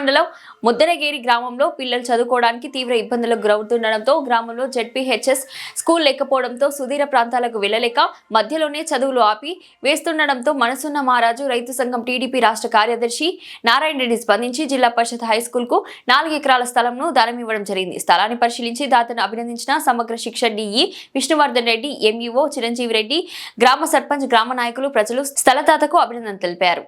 మండలం ముద్దరగేరి గ్రామంలో పిల్లలు చదువుకోవడానికి తీవ్ర ఇబ్బందులకు గురవుతుండడంతో గ్రామంలో జెడ్పీహెచ్ఎస్ స్కూల్ లేకపోవడంతో సుదీర ప్రాంతాలకు వెళ్ళలేక మధ్యలోనే చదువులు ఆపి వేస్తుండడంతో మనసున్న మహారాజు రైతు సంఘం టీడీపీ రాష్ట్ర కార్యదర్శి నారాయణ రెడ్డి స్పందించి జిల్లా పరిషత్ హై స్కూల్కు నాలుగు ఎకరాల స్థలంను దానం ఇవ్వడం జరిగింది. స్థలాన్ని పరిశీలించి దాతను అభినందించిన సమగ్ర శిక్ష డిఈ విష్ణువర్ధన్ రెడ్డి ఎంఈఓ చిరంజీవి రెడ్డి గ్రామ సర్పంచ్ గ్రామ నాయకులు ప్రజలు స్థలదాతకు అభినందన తెలిపారు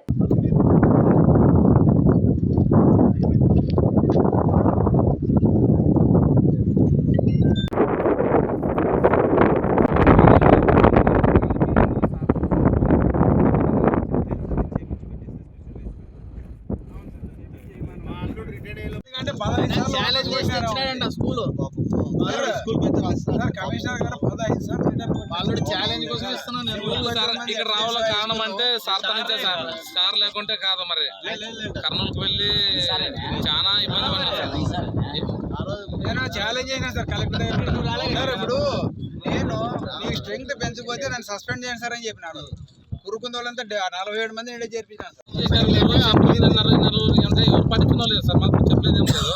ఛాలెంజ్ చేసి తెచ్చినాడంట స్కూల్ ఆల్రెడీ ఛాలెంజ్ కోసం ఇస్తున్నాను నేను సార్ ఇక్కడ రావాల కారణం అంటే సార్ తనితే సార్. సార్ లేకుంటే కాదు మరి. కర్నూలుకు వెళ్ళి చాలా ఇబ్బంది సార్ నేను ఛాలెంజ్ చేసిన సార్ కలెక్టర్ సార్ ఇప్పుడు నేను నీ స్ట్రెంగ్త్ పెంచకపోతే నన్ను సస్పెండ్ చేయండి సార్ అని చెప్పినాను. కురుకుంద వాళ్ళంతా నలభై ఏడు మంది ఇడే చేర్పించాను సార్. చేశారు లేదు, సార్ మాకు చెప్పలేదు ఏం లేదు.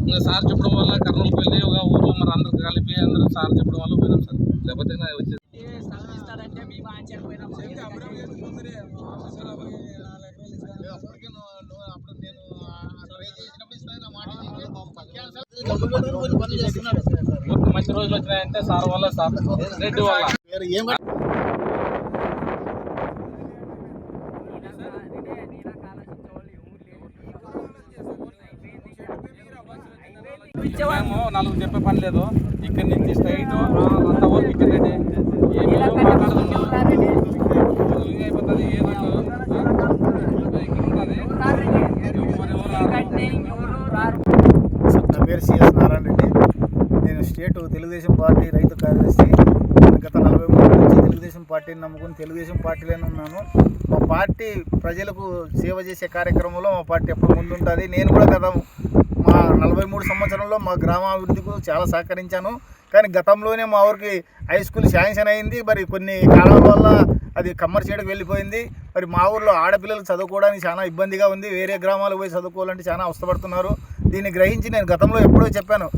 ఇంకా సార్ చెప్పడం వల్ల కర్నూలుకు వెళ్ళి ఒక మరి అందరు సార్ చెప్పడం వల్ల పోయినాం సార్? లేకపోతే వచ్చేది? మంచి రోజులు వచ్చినాయంటే సార్ వల్ల సార్. రెడ్డి వల్ల మేము నలుగురు చెప్పే పని లేదు. ఇక్కడి నుంచి స్ట్రైట్ అంత వరకు ఇక్కడ రెడ్డి ఏమి మాట్లాడుతున్నాం అయిపోతుంది ఏదో సార్ నా పేరు సిఎస్ నారాయణ రెడ్డి నేను స్టేట్ తెలుగుదేశం పార్టీ రైతు కార్యదర్శి. గత నలభై మూడు నుంచి తెలుగుదేశం పార్టీని నమ్ముకుని తెలుగుదేశం పార్టీలోనే ఉన్నాను. మా పార్టీ ప్రజలకు సేవ చేసే కార్యక్రమంలో మా పార్టీ ఎప్పుడు ముందుంటుంది. నేను కూడా గత మా నలభై మూడు సంవత్సరంలో మా గ్రామాభివృద్ధికి చాలా సహకరించాను. కానీ గతంలోనే మా ఊరికి హై స్కూల్ శాంక్షన్ అయింది. మరి కొన్ని కాలాల వల్ల అది కమ్మర్చేడుకు వెళ్ళిపోయింది. మరి మా ఊర్లో ఆడపిల్లలు చదువుకోవడానికి చాలా ఇబ్బందిగా ఉంది. వేరే గ్రామాలకు పోయి చదువుకోవాలంటే చాలా అవసరపడుతున్నారు దీన్ని గ్రహించి నేను గతంలో ఎప్పుడో చెప్పాను.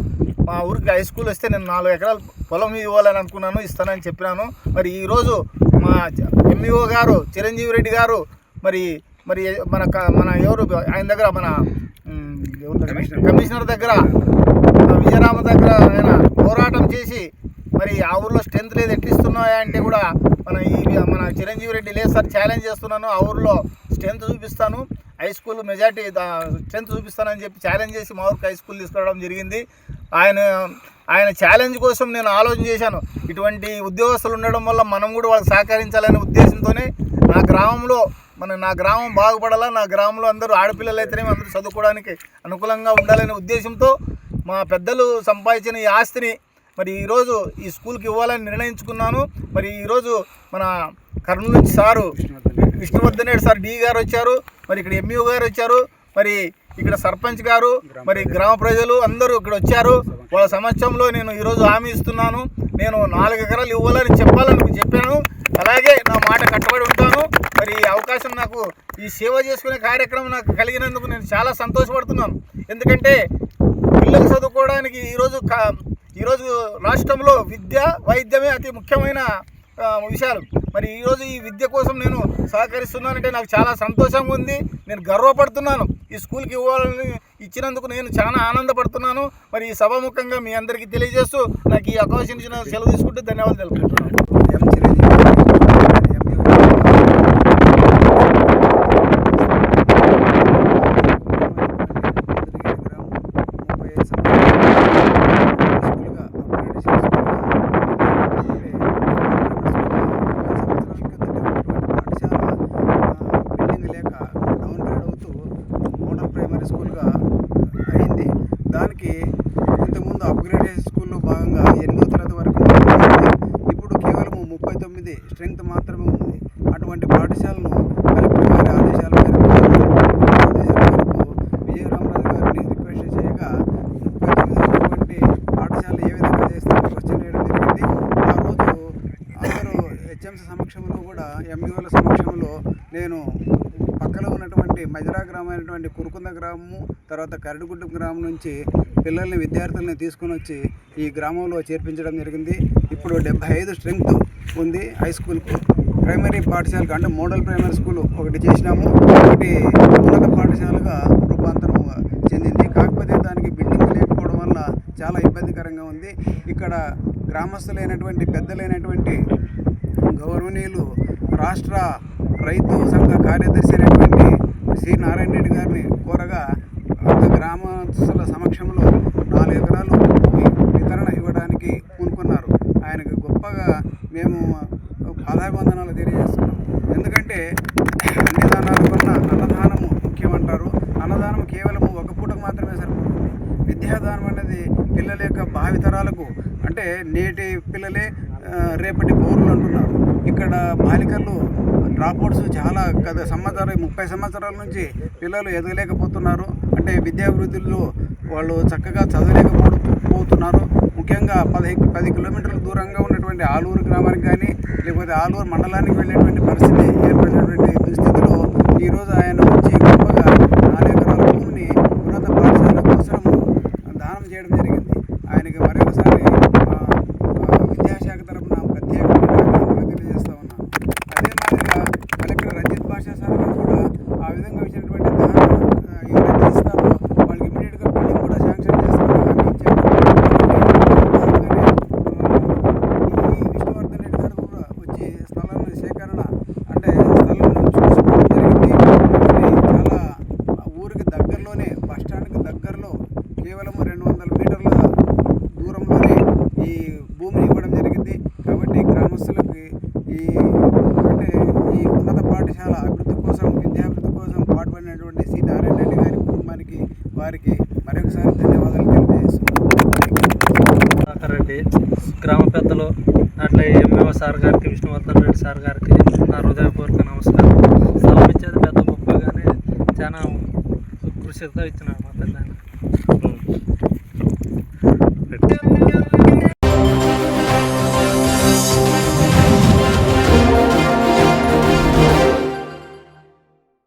మా ఊరికి హై స్కూల్ వస్తే నేను నాలుగు ఎకరాలు పొలం ఇవ్వాలని అనుకున్నాను ఇస్తానని చెప్పినాను. మరి ఈరోజు మా ఎంఈఓ గారు చిరంజీవి రెడ్డి గారు మరి మరి మన మన ఎవరు ఆయన దగ్గర మన కమిషనర్. దగ్గర విజయరామ దగ్గర ఆయన పోరాటం చేసి మరి ఆ ఊర్లో స్ట్రెంత్ లేదు ఎట్లిస్తున్నాయా అంటే కూడా మన ఈ మన చిరంజీవి రెడ్డి లేదు సార్ ఛాలెంజ్ చేస్తున్నాను ఆ ఊర్లో స్ట్రెంత్ చూపిస్తాను హై స్కూల్ మెజార్టీ స్ట్రెంత్ చూపిస్తానని చెప్పి ఛాలెంజ్ చేసి మా ఊరికి హై స్కూల్ తీసుకురావడం జరిగింది. ఆయన ఆయన ఛాలెంజ్ కోసం నేను ఆలోచన చేశాను. ఇటువంటి ఉద్యోగస్తులు ఉండడం వల్ల మనం కూడా వాళ్ళకి సహకరించాలనే ఉద్దేశంతోనే నా గ్రామంలో మన నా గ్రామం బాగుపడాలా నా గ్రామంలో అందరూ ఆడపిల్లలు అయితేనేమి అందరూ చదువుకోవడానికి అనుకూలంగా ఉండాలనే ఉద్దేశంతో మా పెద్దలు సంపాదించిన ఈ ఆస్తిని మరి ఈరోజు ఈ స్కూల్కి ఇవ్వాలని నిర్ణయించుకున్నాను. మరి ఈరోజు మన కర్నూలు నుంచి sir Vishnuvardhan Reddy sir D గారు వచ్చారు మరి ఇక్కడ ఎంఈఓ గారు వచ్చారు మరి ఇక్కడ సర్పంచ్ గారు మరి గ్రామ ప్రజలు అందరూ ఇక్కడ వచ్చారు. వాళ్ళ సమక్షంలో నేను ఈరోజు హామీ ఇస్తున్నాను. నేను నాలుగు ఎకరాలు ఇవ్వాలని చెప్పాలని చెప్పాను. అలాగే నా మాట కట్టుబడి ఉంటాను. మరి అవకాశం నాకు. ఈ సేవ చేసుకునే కార్యక్రమం నాకు కలిగినందుకు నేను చాలా సంతోషపడుతున్నాను. ఎందుకంటే పిల్లలు చదువుకోవడానికి ఈరోజు కా- ఈరోజు రాష్ట్రంలో విద్య వైద్యమే అతి ముఖ్యమైన విషయాలు. మరి ఈరోజు ఈ విద్య కోసం నేను సహకరిస్తున్నానంటే నాకు చాలా సంతోషంగా ఉంది. నేను గర్వపడుతున్నాను. ఈ స్కూల్కి ఇవ్వాలని ఇచ్చినందుకు నేను చాలా ఆనందపడుతున్నాను. మరి ఈ సభాముఖంగా మీ అందరికీ తెలియజేస్తూ నాకు ఈ అవకాశం ఇచ్చిన సెలవు తీసుకుంటే ధన్యవాదాలు తెలుపుతున్నాను ఎం చిరంజీవి బిల్డింగ్ లేక డౌన్ గ్రేడ్ అవుతూ మోడల్ ప్రైమరీ స్కూల్గా అయింది దానికి ఇంతకుముందు అప్గ్రేడ్ స్కూల్లో భాగంగా ఎనిమిదో తరగతి వరకు ఉంది. ఇప్పుడు కేవలం ముప్పై తొమ్మిది స్ట్రెంగ్త్ మాత్రమే ఉంది. అటువంటి పాఠశాలను కలెక్టర్ గారి ఆదేశాల మేరకు ఆదేశాల మేరకు విజయరామరాజు గారిని రిక్వెస్ట్ చేయగా ముప్పై తొమ్మిది ఉన్నటువంటి పాఠశాలలు ఏ విధంగా చేస్తారో క్వశ్చన్ వేయడం జరిగింది. ఆ రోజు అందరూ హెచ్ఎంసీ సమక్షంలో కూడా ఎంఈఓల సమక్షంలో నేను పక్కన ఉన్నటువంటి మజరా గ్రామం అయినటువంటి కురుకుంద గ్రామము తర్వాత కరడుగుడ్డ గ్రామం నుంచి పిల్లల్ని విద్యార్థుల్ని తీసుకుని వచ్చి ఈ గ్రామంలో చేర్పించడం జరిగింది. ఇప్పుడు డెబ్బై ఐదు స్ట్రెంగ్త్ ఉంది హై స్కూల్కు. ప్రైమరీ పాఠశాలకు అంటే మోడల్ ప్రైమరీ స్కూల్ ఒకటి చేసినాము. ఒకటి ఉన్నత పాఠశాలగా రూపాంతరం చెందింది. కాకపోతే దానికి బిల్డింగ్ లేకపోవడం వల్ల చాలా ఇబ్బందికరంగా ఉంది. ఇక్కడ గ్రామస్తులైనటువంటి పెద్దలైనటువంటి గౌరవనీయులు రాష్ట్ర రైతు సంఘ కార్యదర్శి అయినటువంటి సి నారాయణ రెడ్డి గారిని కోరగా అంత గ్రామస్తుల సమక్షంలో నాలుగు ఎకరాలు భూమి వితరణ ఇవ్వడానికి పూనుకున్నారు. ఆయనకు గొప్పగా మేము పాదాభివందనాలు తెలియజేస్తున్నాం. ఎందుకంటే అన్నదానాల కన్నా అన్నదానము ముఖ్యమంటారు. అన్నదానం కేవలం ఒక పూటకు మాత్రమే సరిపోతుంది. విద్యాదానం అనేది పిల్లల యొక్క భావితరాలకు అంటే నేటి పిల్లలే రేపటి పౌరులు అంటున్నారు. ఇక్కడ బాలికలు డ్రాప్అవుట్స్ చాలా గత సంవత్సరాలు ముప్పై సంవత్సరాల నుంచి పిల్లలు ఎదగలేకపోతున్నారు. అంటే విద్యాభివృద్ధిలో వాళ్ళు చక్కగా చదవలేకపోతున్నారు. ముఖ్యంగా పది పది కిలోమీటర్ల దూరంగా ఉన్నటువంటి ఆలూరు గ్రామానికి కానీ లేకపోతే ఆలూరు మండలానికి వెళ్ళేటువంటి పరిస్థితి ఏర్పడినటువంటి దుస్థితిలో ఈరోజు ఆయన వచ్చి గొప్పగా నాలుగు ఎకరాల భూమిని ఉన్నత పాఠశాల కోసం దానం చేయడం జరిగింది. ఆయనకి మరొకసారి ఆ, ఆ, విద్యాశాఖ తరపున ప్రత్యేకమైన అభినందనలు తెలియజేస్తా ఉన్నాను అదే మాదిరిగా కలెక్టర్ రంజిత్ భాషా సార్ గారు కూడా ఆ విధంగా ఇచ్చినటువంటి దానం ఆ, ఎవరైతే ఇస్తారో వాళ్ళకి ఇమీడియట్గా బిల్డింగ్ కూడా శాంక్షన్ చేస్తామని హామీ ఇచ్చారు అలాగే, ఈ విష్ణువర్ధన్ రెడ్డి గారు కూడా వచ్చి స్థలాన్ని సేకరణ అంటే స్థలం చూసుకోవడం జరిగింది కాబట్టి చాలా ఊరికి ప్రదేశానికి దగ్గరలో కేవలం రెండు వందల మీటర్ల దూరంలోనే ఈ భూమిని ఇవ్వడం జరిగింది. కాబట్టి గ్రామస్తులకి ఈ అంటే ఈ ఉన్నత పాఠశాల అభివృద్ధి కోసం విద్యాభివృద్ధి కోసం పాటుపడినటువంటి సి నారాయణ రెడ్డి గారి కుటుంబానికి వారికి మరొకసారి ధన్యవాదాలు తెలియజేస్తున్నాను రెడ్డి గ్రామ పెద్దలు అట్లే ఎంఏఓ సార్ గారికి విష్ణువర్ధన్ రెడ్డి సార్ గారికి నా హృదయపూర్వక నమస్కారం. ఇప్పుడు సిద్ధ విత్తనాలు మా పెద్ద